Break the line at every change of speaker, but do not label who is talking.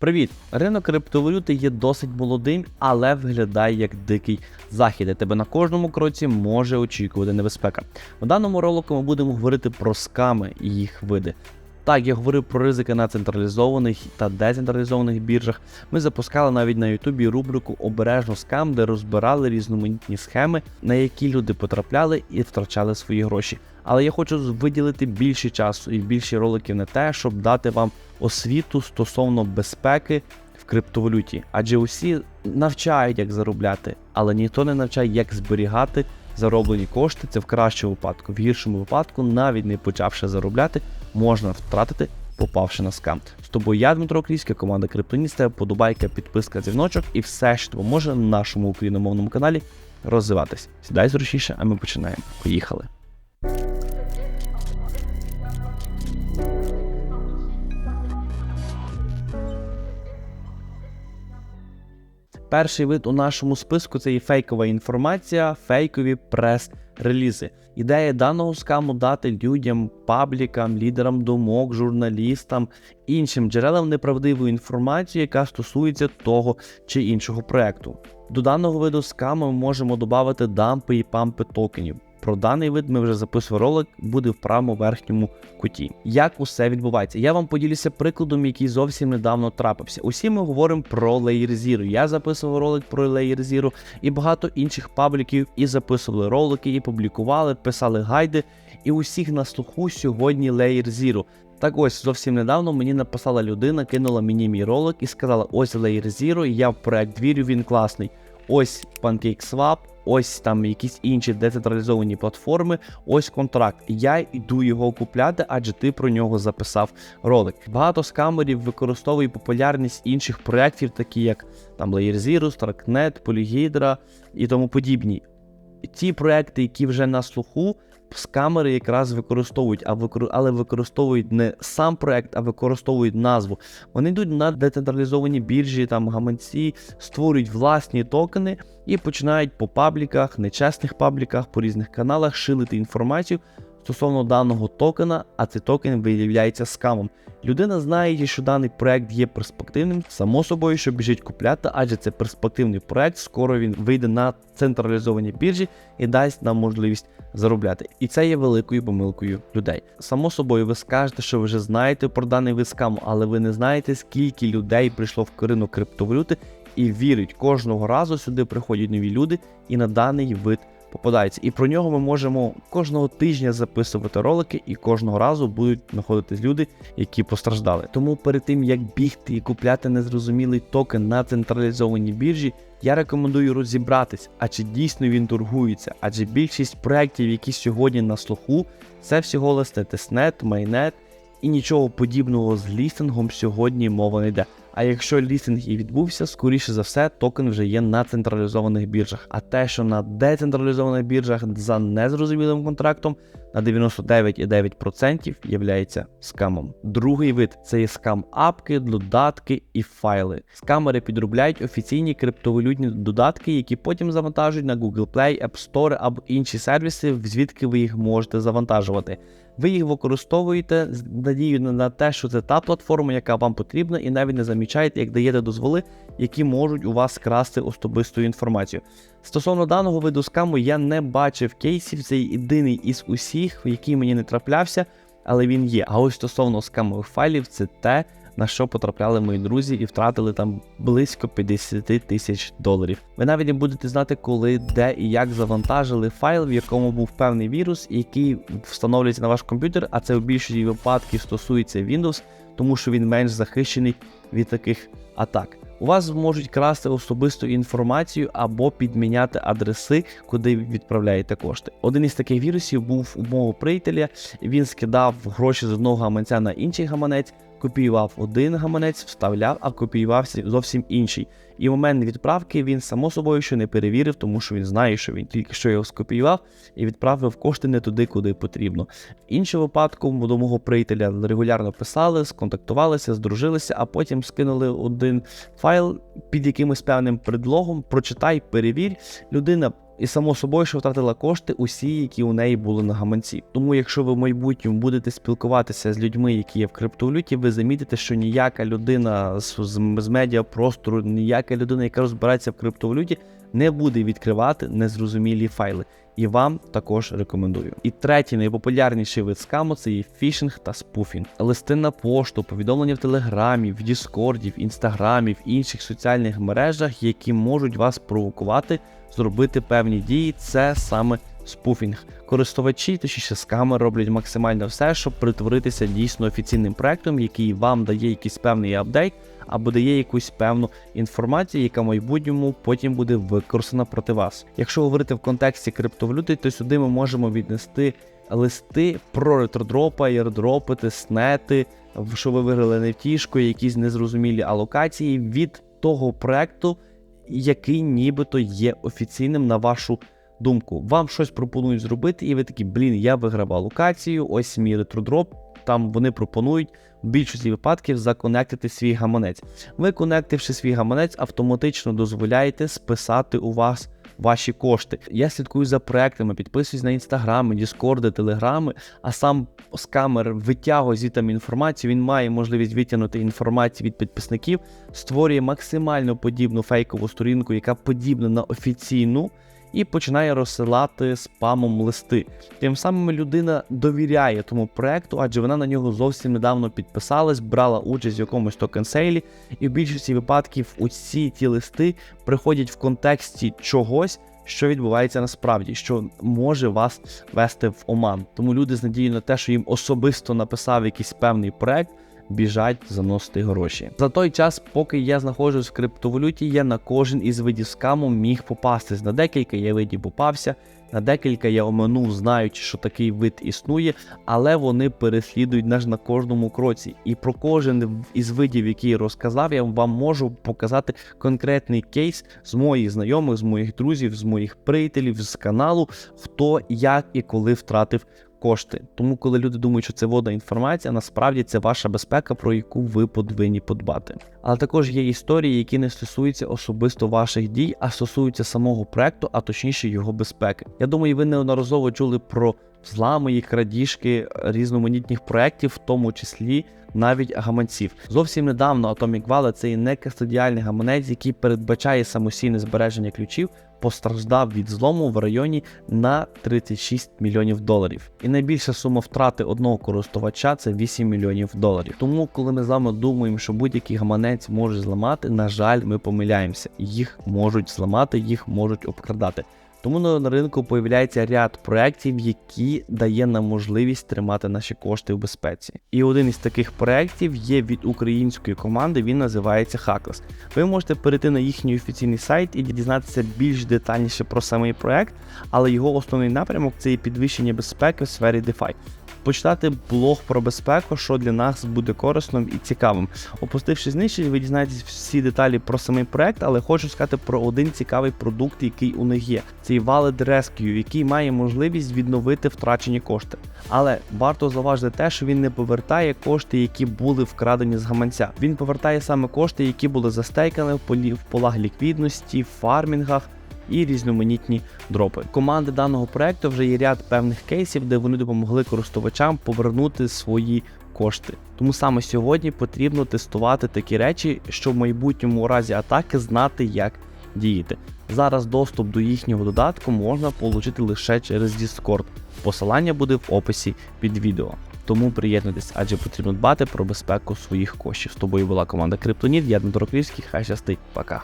Привіт! Ринок криптовалюти є досить молодим, але виглядає як дикий захід, і тебе на кожному кроці може очікувати небезпека. В даному ролику ми будемо говорити про сками і їх види. Так, я говорив про ризики на централізованих та децентралізованих біржах. Ми запускали навіть на Ютубі рубрику Обережно скам, де розбирали різноманітні схеми, на які люди потрапляли і втрачали свої гроші. Але я хочу виділити більше часу і більше роликів на те, щоб дати вам освіту стосовно безпеки в криптовалюті. Адже усі навчають, як заробляти, але ніхто не навчає, як зберігати зароблені кошти. Це в кращому випадку, в гіршому випадку, навіть не почавши заробляти, можна втратити, попавши на скам. З тобою я, Дмитро Крійська, команда Криптоніста, подобайка, підписка, дзвіночок і все, що допоможе нашому україномовному каналі розвиватись. Сідай зручніше, а ми починаємо. Поїхали. Перший вид у нашому списку це є фейкова інформація, фейкові прес-релізи. Ідея даного скаму дати людям, паблікам, лідерам думок, журналістам, іншим джерелам неправдиву інформацію, яка стосується того чи іншого проекту. До даного виду скаму ми можемо додати дампи і пампи токенів. Про даний вид ми вже записували ролик, буде в правому верхньому куті. Як усе відбувається? Я вам поділюся прикладом, який зовсім недавно трапився. Усі ми говоримо про Layer Zero. Я записував ролик про Layer Zero і багато інших пабліків і записували ролики, і публікували, писали гайди. І усіх на слуху сьогодні Layer Zero. Так ось зовсім недавно мені написала людина, кинула мені мій ролик і сказала: ось Layer Zero, я в проект вірю, він класний. Ось PancakeSwap, ось там якісь інші децентралізовані платформи, ось контракт. Я йду його купляти, адже ти про нього записав ролик. Багато скамерів використовує популярність інших проєктів, такі як там Layer Zero, Starknet, Polyhedra і тому подібні. Ті проекти, які вже на слуху, скамери якраз використовують, а викор... але використовують не сам проект, а використовують назву. Вони йдуть на децентралізовані біржі, там гаманці, створюють власні токени і починають по пабліках, нечесних пабліках, по різних каналах шилити інформацію стосовно даного токена, а цей токен виявляється скамом. Людина знає, що даний проект є перспективним, само собою, що біжить купляти, адже це перспективний проект. Скоро він вийде на централізовані біржі і дасть нам можливість заробляти. І це є великою помилкою людей. Само собою, ви скажете, що ви вже знаєте про даний вид скаму, але ви не знаєте, скільки людей прийшло в ринок криптовалюти і вірить, кожного разу сюди приходять нові люди і на даний вид попадаються. І про нього ми можемо кожного тижня записувати ролики, і кожного разу будуть знаходитись люди, які постраждали. Тому перед тим як бігти і купляти незрозумілий токен на централізованій біржі, я рекомендую розібратись, а чи дійсно він торгується, адже більшість проєктів, які сьогодні на слуху, це всього лише тестнет, майнет. І нічого подібного з лістингом сьогодні мова не йде. А якщо лістинг і відбувся, скоріше за все, токен вже є на централізованих біржах. А те, що на децентралізованих біржах за незрозумілим контрактом на 99,9% являється скамом. Другий вид це є скам апки, додатки і файли. Скамери підробляють офіційні криптовалютні додатки, які потім завантажують на Google Play, App Store або інші сервіси, звідки ви їх можете завантажувати. Ви їх використовуєте з надією на те, що це та платформа, яка вам потрібна, і навіть не замічаєте, як даєте дозволи, які можуть у вас красти особисту інформацію. Стосовно даного виду скаму, я не бачив кейсів, це єдиний із усіх, який мені не траплявся, але він є. А ось стосовно скамових файлів, це те, на що потрапляли мої друзі і втратили там близько 50 тисяч доларів. Ви навіть будете знати, коли, де і як завантажили файл, в якому був певний вірус, який встановлюється на ваш комп'ютер, а це в більшості випадків стосується Windows, тому що він менш захищений від таких атак. У вас можуть красти особисту інформацію або підміняти адреси, куди відправляєте кошти. Один із таких вірусів був у мого приятеля. Він скидав гроші з одного гаманця на інший гаманець, копіював один гаманець, вставляв, а копіювався зовсім інший. І в момент відправки він само собою що не перевірив, тому що він знає, що він тільки що його скопіював і відправив кошти не туди, куди потрібно. В іншому випадку до мого приятеля регулярно писали, сконтактувалися, здружилися, а потім скинули один файл під якимось певним предлогом. Прочитай, перевір. Людина І само собою, що втратила кошти усі, які у неї були на гаманці. Тому, якщо ви в майбутньому будете спілкуватися з людьми, які є в криптовалюті, ви замітите, що ніяка людина з, з, медіапростору, ніяка людина, яка розбирається в криптовалюті, не буде відкривати незрозумілі файли. І вам також рекомендую. І третій найпопулярніший вид скаму це є фішинг та спуфінг. Листи на пошту, повідомлення в телеграмі, в Діскорді, в інстаграмі, в інших соціальних мережах, які можуть вас провокувати зробити певні дії. Це саме спуфінг. Користувачі, точніше сками, роблять максимально все, щоб притворитися дійсно офіційним проектом, який вам дає якийсь певний апдейт або дає якусь певну інформацію, яка в майбутньому потім буде використана проти вас. Якщо говорити в контексті криптовалюти, то сюди ми можемо віднести листи про ретродропи, аірдропити, снети, що ви виграли нефтішку, якісь незрозумілі алокації від того проекту, який нібито є офіційним на вашу думку. Вам щось пропонують зробити, і ви такі, блін, я виграв алокацію, ось мій ретродроп. Там вони пропонують в більшості випадків законектити свій гаманець. Ви конективши свій гаманець, автоматично дозволяєте списати у вас ваші кошти. Я слідкую за проектами, підписуюсь на інстаграми, діскорди, телеграми, а сам скамер витягує звітам інформацію. Він має можливість витягнути інформацію від підписників, створює максимально подібну фейкову сторінку, яка подібна на офіційну. І починає розсилати спамом листи. Тим самим людина довіряє тому проекту, адже вона на нього зовсім недавно підписалась, брала участь в якомусь токен-сейлі, і в більшості випадків усі ті листи приходять в контексті чогось, що відбувається насправді, що може вас вести в оман. Тому люди з надією на те, що їм особисто написав якийсь певний проект. Біжать заносити гроші. За той час, поки я знаходжусь в криптовалюті, я на кожен із видів скаму міг попастись. На декілька я видів попався, на декілька я оминув, знаючи, що такий вид існує, але вони переслідують нас на кожному кроці. І про кожен із видів, який я розказав, я вам можу показати конкретний кейс з моїх знайомих, з моїх друзів, з моїх приятелів, з каналу, хто як і коли втратив кошти. Тому, коли люди думають, що це вода інформація, насправді це ваша безпека, про яку ви повинні подбати. Але також є історії, які не стосуються особисто ваших дій, а стосуються самого проекту, а точніше його безпеки. Я думаю, ви неодноразово чули про взлами і крадіжки різноманітних проєктів, в тому числі. Навіть гаманців. Зовсім недавно Atomic Wallet – це і не кастодіальний гаманець, який передбачає самостійне збереження ключів, постраждав від злому в районі на 36 мільйонів доларів. І найбільша сума втрати одного користувача це 8 мільйонів доларів. Тому, коли ми з вами думаємо, що будь-який гаманець може зламати, на жаль, ми помиляємося. Їх можуть зламати, їх можуть обкрадати. Тому на ринку появляється ряд проєктів, які дає нам можливість тримати наші кошти в безпеці. І один із таких проєктів є від української команди, він називається Hackless. Ви можете перейти на їхній офіційний сайт і дізнатися більш детальніше про самий проєкт, але його основний напрямок це і підвищення безпеки в сфері DeFi почитати блог про безпеку, що для нас буде корисним і цікавим. Опустившись нижче, ви дізнаєтесь всі деталі про самий проект, але хочу сказати про один цікавий продукт, який у них є. Це Wallet Rescue, який має можливість відновити втрачені кошти. Але варто зауважити те, що він не повертає кошти, які були вкрадені з гаманця. Він повертає саме кошти, які були застейкані в в полах ліквідності, фармінгах і різноманітні дропи. Команди даного проекту вже є ряд певних кейсів, де вони допомогли користувачам повернути свої кошти. Тому саме сьогодні потрібно тестувати такі речі, щоб в майбутньому у разі атаки знати, як діяти. Зараз доступ до їхнього додатку можна отримати лише через Discord. Посилання буде в описі під відео. Тому приєднуйтесь, адже потрібно дбати про безпеку своїх коштів. З тобою була команда Криптоніт, я Дмитро Крівський, хай щастить, пока.